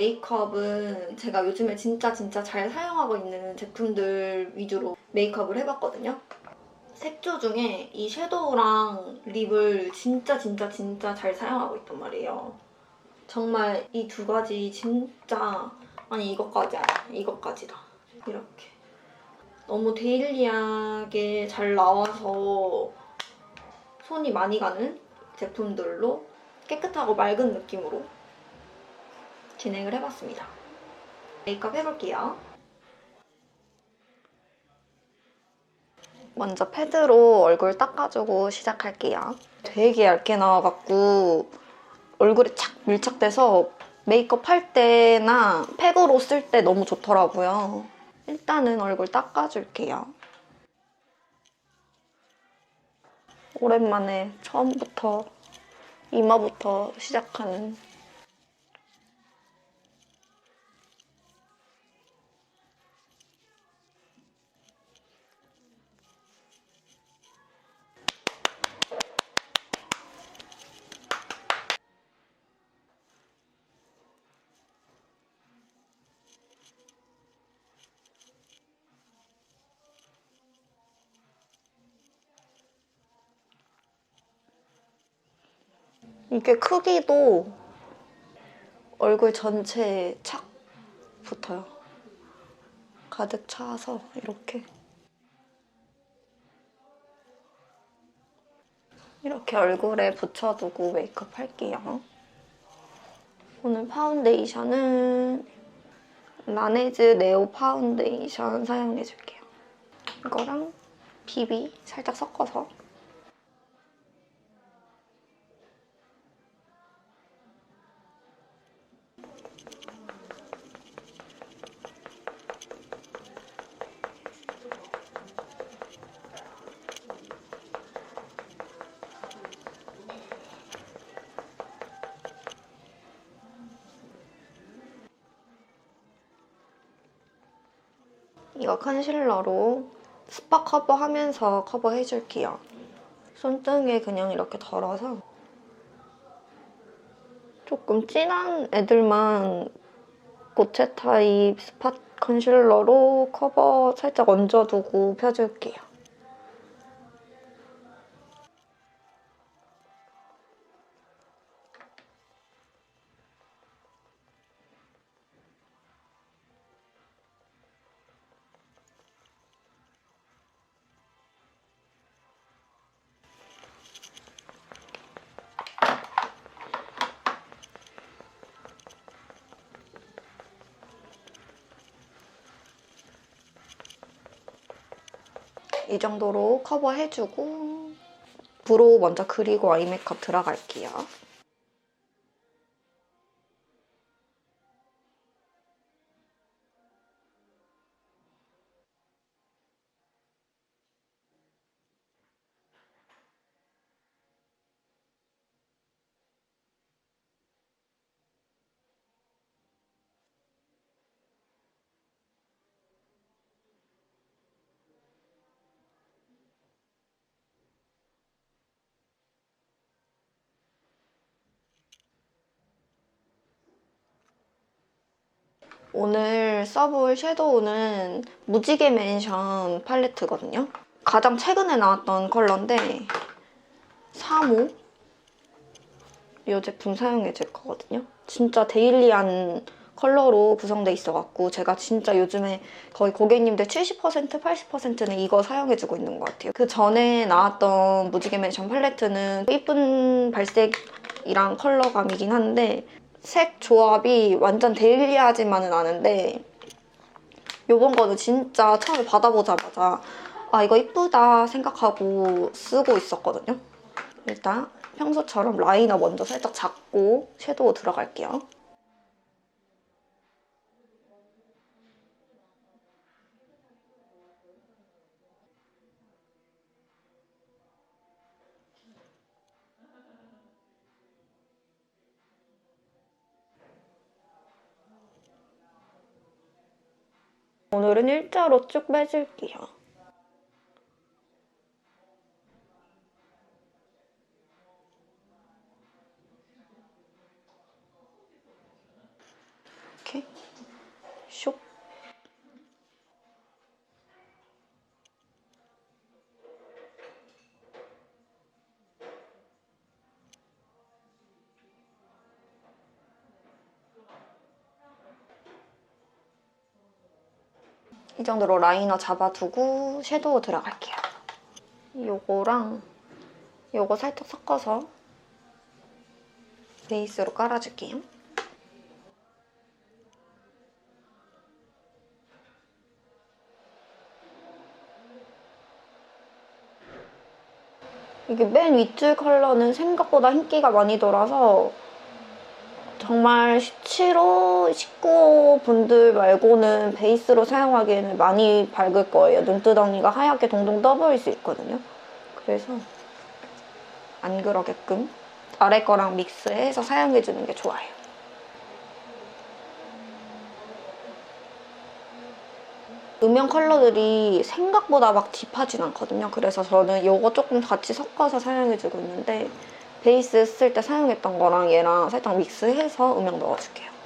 메이크업은 제가 요즘에 진짜 진짜 잘 사용하고 있는 제품들 위주로 메이크업을 해봤거든요. 색조 중에 이 섀도우랑 립을 진짜 진짜 진짜 잘 사용하고 있단 말이에요. 정말 이 두 가지 진짜 아니 이것까지 아니야 이것까지다 이렇게 너무 데일리하게 잘 나와서 손이 많이 가는 제품들로 깨끗하고 맑은 느낌으로 진행을 해봤습니다. 메이크업 해볼게요. 먼저 패드로 얼굴 닦아주고 시작할게요. 되게 얇게 나와갖고 얼굴에 착 밀착돼서 메이크업 할 때나 팩으로 쓸 때 너무 좋더라고요. 일단은 얼굴 닦아줄게요. 오랜만에 처음부터 이마부터 시작하는 이게 크기도 얼굴 전체에 착 붙어요. 가득 차서 이렇게 이렇게 얼굴에 붙여두고 메이크업 할게요. 오늘 파운데이션은 라네즈 네오 파운데이션 사용해줄게요. 이거랑 비비 살짝 섞어서 컨실러로 스파 커버하면서 커버해줄게요. 손등에 그냥 이렇게 덜어서 조금 진한 애들만 고체 타입 스팟 컨실러로 커버 살짝 얹어두고 펴줄게요. 이 정도로 커버해주고 브로우 먼저 그리고 아이 메이크업 들어갈게요. 오늘 써볼 섀도우는 무지개 맨션 팔레트거든요. 가장 최근에 나왔던 컬러인데 3호 이 제품 사용해 줄 거거든요. 진짜 데일리한 컬러로 구성돼 있어갖고 제가 진짜 요즘에 거의 고객님들 70% 80%는 이거 사용해주고 있는 것 같아요. 그 전에 나왔던 무지개 맨션 팔레트는 이쁜 발색이랑 컬러감이긴 한데 색 조합이 완전 데일리하지만은 않은데 요번 거는 진짜 처음에 받아보자마자 아 이거 이쁘다 생각하고 쓰고 있었거든요. 일단 평소처럼 라이너 먼저 살짝 잡고 섀도우 들어갈게요. 오늘은 일자로 쭉 빼줄게요. 이렇게 쇽 이 정도로 라이너 잡아두고 섀도우 들어갈게요. 요거랑 요거 살짝 섞어서 베이스로 깔아줄게요. 이게 맨 윗줄 컬러는 생각보다 흰기가 많이 돌아서 정말 17호, 19호 분들 말고는 베이스로 사용하기에는 많이 밝을 거예요. 눈두덩이가 하얗게 동동 떠보일 수 있거든요. 그래서 안 그러게끔 아래 거랑 믹스해서 사용해주는 게 좋아요. 음영 컬러들이 생각보다 막 딥하진 않거든요. 그래서 저는 이거 조금 같이 섞어서 사용해주고 있는데 베이스 쓸 때 사용했던 거랑 얘랑 살짝 믹스해서 음영 넣어줄게요.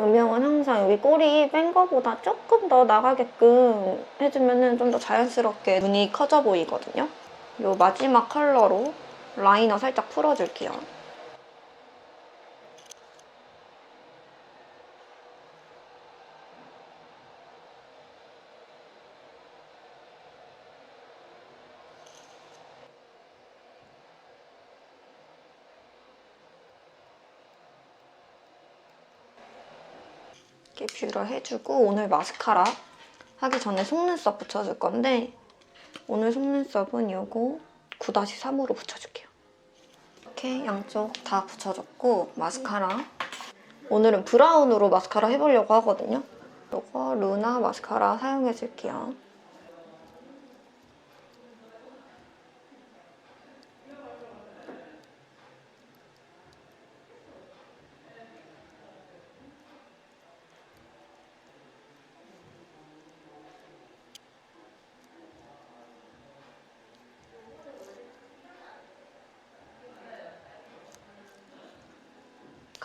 음영은 항상 여기 꼬리 뺀 거보다 조금 더 나가게끔 해주면 좀 더 자연스럽게 눈이 커져 보이거든요. 이 마지막 컬러로 라이너 살짝 풀어줄게요. 뷰러 해주고 오늘 마스카라 하기 전에 속눈썹 붙여줄 건데 오늘 속눈썹은 이거 9-3으로 붙여줄게요. 이렇게 양쪽 다 붙여줬고 마스카라 오늘은 브라운으로 마스카라 해보려고 하거든요. 이거 루나 마스카라 사용해줄게요.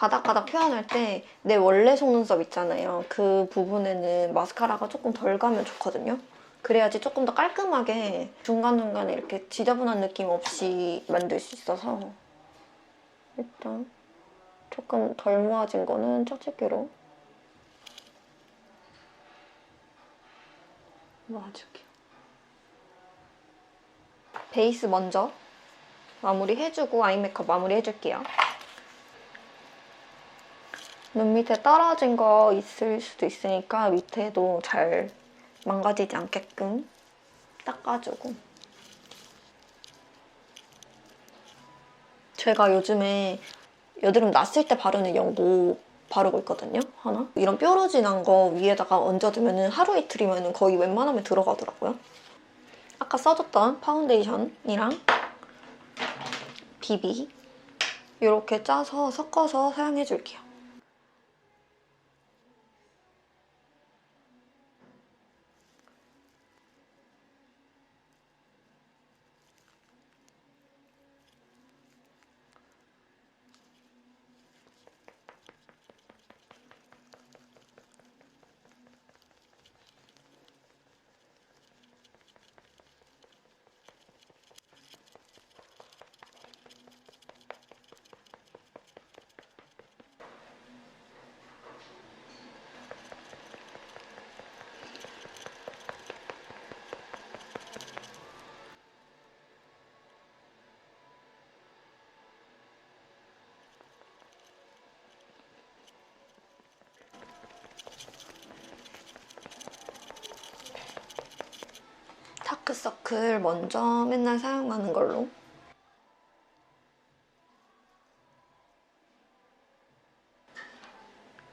가닥가닥 표현할 때 내 원래 속눈썹 있잖아요. 그 부분에는 마스카라가 조금 덜 가면 좋거든요. 그래야지 조금 더 깔끔하게 중간중간에 이렇게 지저분한 느낌 없이 만들 수 있어서 일단 조금 덜 모아진 거는 척추기로 모아줄게요. 베이스 먼저 마무리 해주고 아이 메이크업 마무리 해줄게요. 눈 밑에 떨어진 거 있을 수도 있으니까 밑에도 잘 망가지지 않게끔 닦아주고. 제가 요즘에 여드름 났을 때 바르는 연고 바르고 있거든요 하나? 이런 뾰루지 난 거 위에다가 얹어두면 하루 이틀이면 거의 웬만하면 들어가더라고요. 아까 써줬던 파운데이션이랑 비비 이렇게 짜서 섞어서 사용해줄게요 다크서클 먼저 맨날 사용하는 걸로.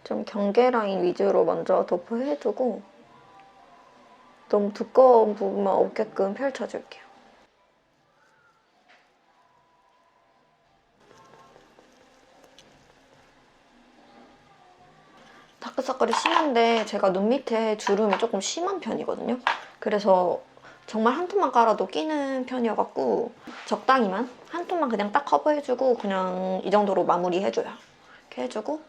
좀 경계 라인 위주로 먼저 도포해주고 너무 두꺼운 부분만 없게끔 펼쳐줄게요. 다크서클이 심한데 제가 눈 밑에 주름이 조금 심한 편이거든요. 그래서 정말 한 톤만 깔아도 끼는 편이어갖고 적당히만 한 톤만 그냥 딱 커버해주고 그냥 이 정도로 마무리해줘요. 이렇게 해주고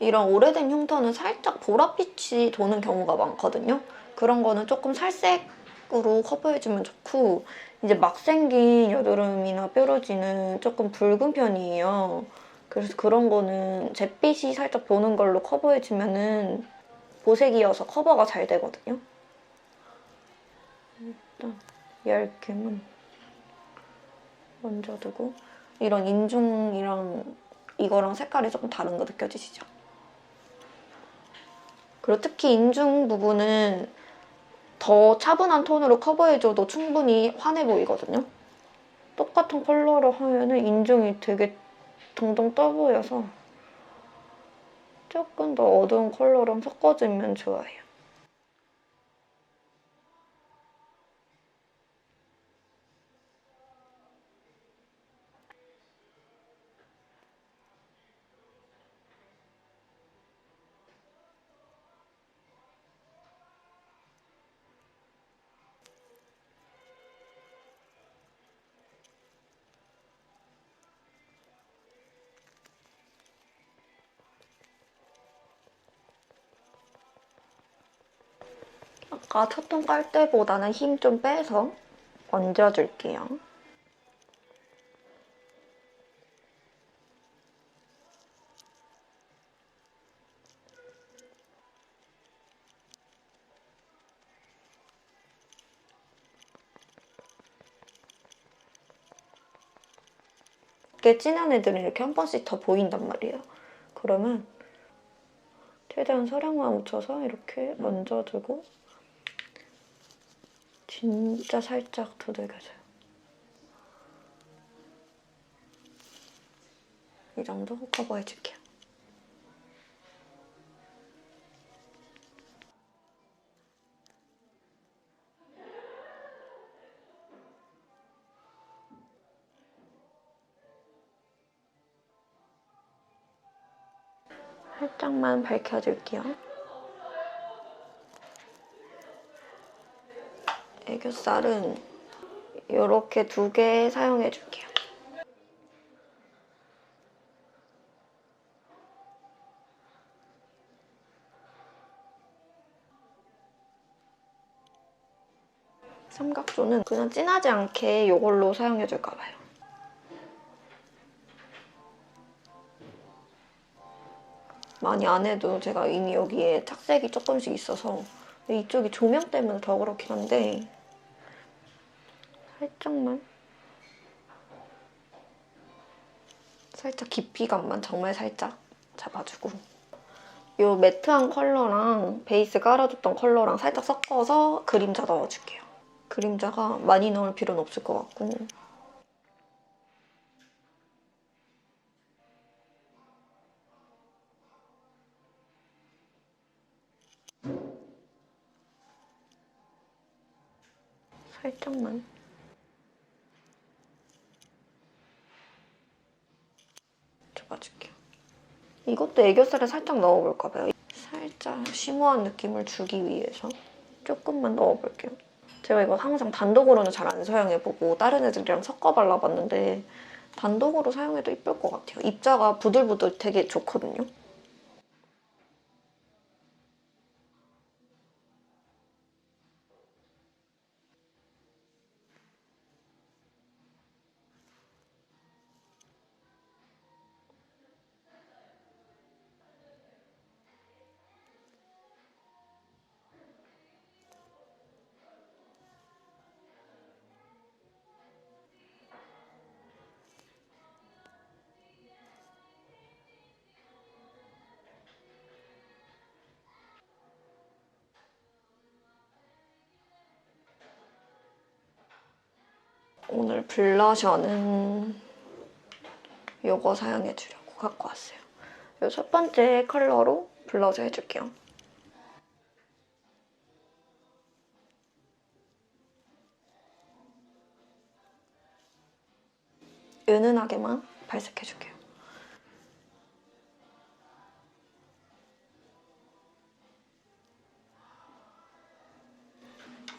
이런 오래된 흉터는 살짝 보랏빛이 도는 경우가 많거든요. 그런 거는 조금 살색으로 커버해주면 좋고 이제 막 생긴 여드름이나 뾰루지는 조금 붉은 편이에요. 그래서 그런 거는 잿빛이 살짝 도는 걸로 커버해주면은 보색이어서 커버가 잘 되거든요. 일단 얇게만 먼저 두고 이런 인중이랑 이거랑 색깔이 조금 다른 거 느껴지시죠? 그리고 특히 인중 부분은 더 차분한 톤으로 커버해줘도 충분히 환해 보이거든요. 똑같은 컬러로 하면 은 인중이 되게 동동 떠 보여서 조금 더 어두운 컬러랑 섞어주면 좋아요. 아까 첫톤깔 때보다는 힘 좀 빼서 얹어줄게요. 이렇게 진한 애들은 이렇게 한 번씩 더 보인단 말이에요. 그러면 최대한 소량만 묻혀서 이렇게 얹어주고 진짜 살짝 두들겨줘요. 이 정도 커버해줄게요. 살짝만 밝혀줄게요. 애교살은 이렇게 두 개 사용해 줄게요. 삼각존은 그냥 진하지 않게 이걸로 사용해 줄까 봐요. 많이 안 해도 제가 이미 여기에 착색이 조금씩 있어서 이쪽이 조명 때문에 더 그렇긴 한데 살짝만. 살짝 깊이감만 정말 살짝 잡아주고. 이 매트한 컬러랑 베이스 깔아줬던 컬러랑 살짝 섞어서 그림자 넣어줄게요. 그림자가 많이 넣을 필요는 없을 것 같고. 살짝만 줘봐줄게요. 이것도 애교살에 살짝 넣어볼까 봐요. 살짝 심오한 느낌을 주기 위해서 조금만 넣어볼게요. 제가 이거 항상 단독으로는 잘 안 사용해보고 다른 애들이랑 섞어 발라봤는데 단독으로 사용해도 이쁠 것 같아요. 입자가 부들부들 되게 좋거든요. 오늘 블러셔는 이거 사용해 주려고 갖고 왔어요. 이첫 번째 컬러로 블러셔 해줄게요. 은은하게만 발색해줄게요.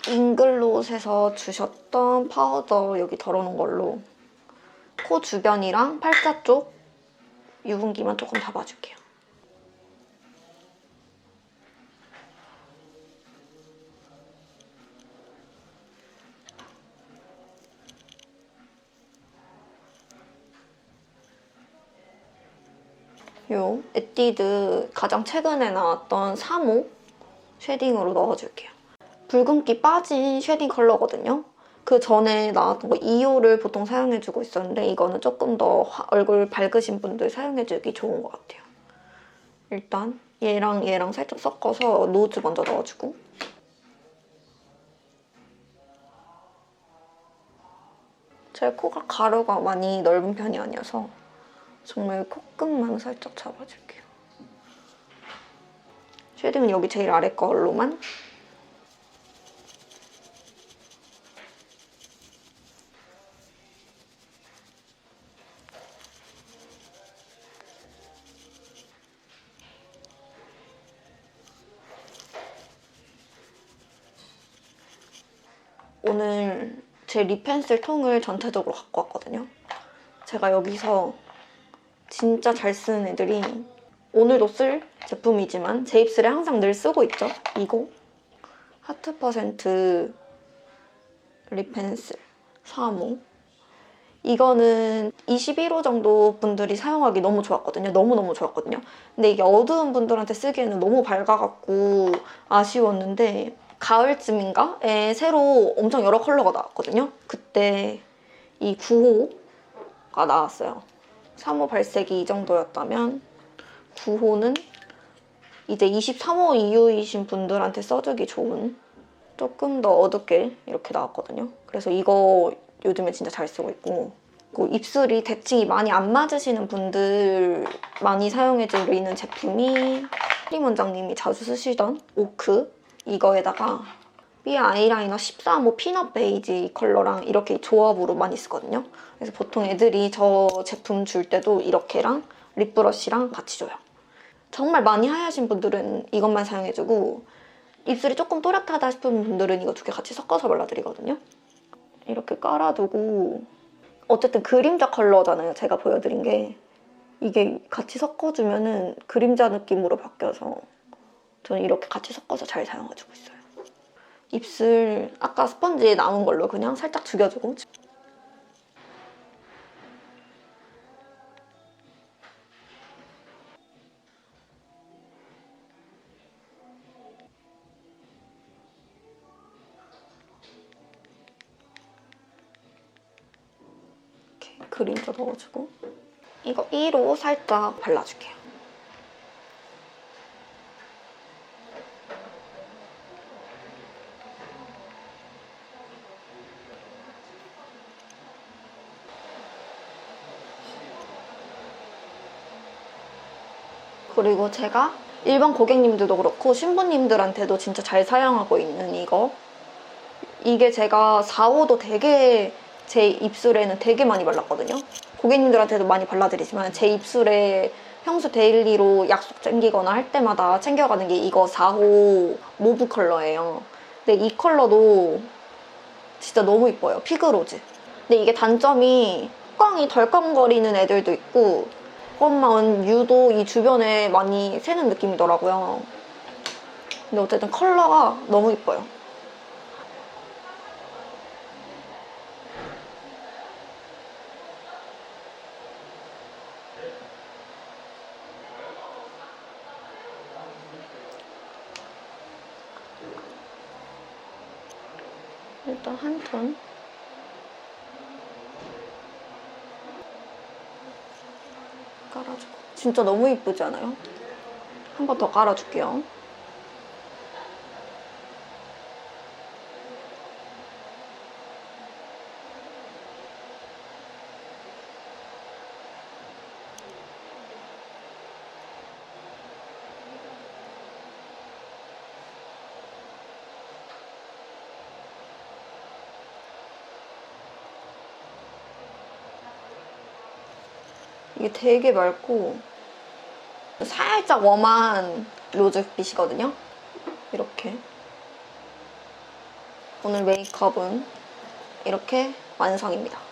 잉글롯에서 주셨던 파우더 여기 덜어놓은 걸로 코 주변이랑 팔자 쪽 유분기만 조금 잡아줄게요. 요 에뛰드 가장 최근에 나왔던 3호 쉐딩으로 넣어줄게요. 붉은기 빠진 쉐딩 컬러거든요. 그 전에 나왔던 거 2호를 보통 사용해주고 있었는데 이거는 조금 더 화- 얼굴 밝으신 분들 사용해주기 좋은 것 같아요. 일단 얘랑 얘랑 살짝 섞어서 노즈 먼저 넣어주고 제 코가 가루가 많이 넓은 편이 아니어서 정말 콧끝만 살짝 잡아줄게요. 쉐딩은 여기 제일 아래 걸로만 오늘 제 립펜슬 통을 전체적으로 갖고 왔거든요. 제가 여기서 진짜 잘 쓰는 애들이 오늘도 쓸 제품이지만 제 입술에 항상 늘 쓰고 있죠. 이거 하트 퍼센트 립펜슬 3호 이거는 21호 정도 분들이 사용하기 너무 좋았거든요. 너무너무 좋았거든요. 근데 이게 어두운 분들한테 쓰기에는 너무 밝아갖고 아쉬웠는데 가을쯤인가에 새로 엄청 여러 컬러가 나왔거든요. 그때 이 9호가 나왔어요. 3호 발색이 이 정도였다면 9호는 이제 23호 이후이신 분들한테 써주기 좋은 조금 더 어둡게 이렇게 나왔거든요. 그래서 이거 요즘에 진짜 잘 쓰고 있고 그리고 입술이 대칭이 많이 안 맞으시는 분들 많이 사용해드리는 제품이 크림 원장님이 자주 쓰시던 오크 이거에다가 삐 아이라이너 13호 피넛 베이지 컬러랑 이렇게 조합으로 많이 쓰거든요. 그래서 보통 애들이 저 제품 줄 때도 이렇게랑 립브러쉬랑 같이 줘요. 정말 많이 하얘신 분들은 이것만 사용해주고 입술이 조금 또렷하다 싶은 분들은 이거 두 개 같이 섞어서 발라드리거든요. 이렇게 깔아두고 어쨌든 그림자 컬러잖아요. 제가 보여드린 게 이게 같이 섞어주면은 그림자 느낌으로 바뀌어서 저는 이렇게 같이 섞어서 잘 사용해주고 있어요. 입술 아까 스펀지에 남은 걸로 그냥 살짝 죽여주고 이렇게 그림자 넣어주고 이거 1호 살짝 발라줄게요. 그리고 제가 일반 고객님들도 그렇고 신부님들한테도 진짜 잘 사용하고 있는 이거. 이게 제가 4호도 되게 제 입술에는 되게 많이 발랐거든요. 고객님들한테도 많이 발라드리지만 제 입술에 평소 데일리로 약속 챙기거나 할 때마다 챙겨가는 게 이거 4호 모브 컬러예요. 근데 이 컬러도 진짜 너무 이뻐요. 피그로즈. 근데 이게 단점이 꽝이 덜컹거리는 애들도 있고 그 것만 유독 이 주변에 많이 새는 느낌이더라고요. 근데 어쨌든 컬러가 너무 이뻐요. 일단 한 톤. 깔아주고 진짜 너무 이쁘지 않아요? 한 번 더 깔아줄게요 이게 되게 맑고 살짝 웜한 로즈빛이거든요. 이렇게. 오늘 메이크업은 이렇게 완성입니다.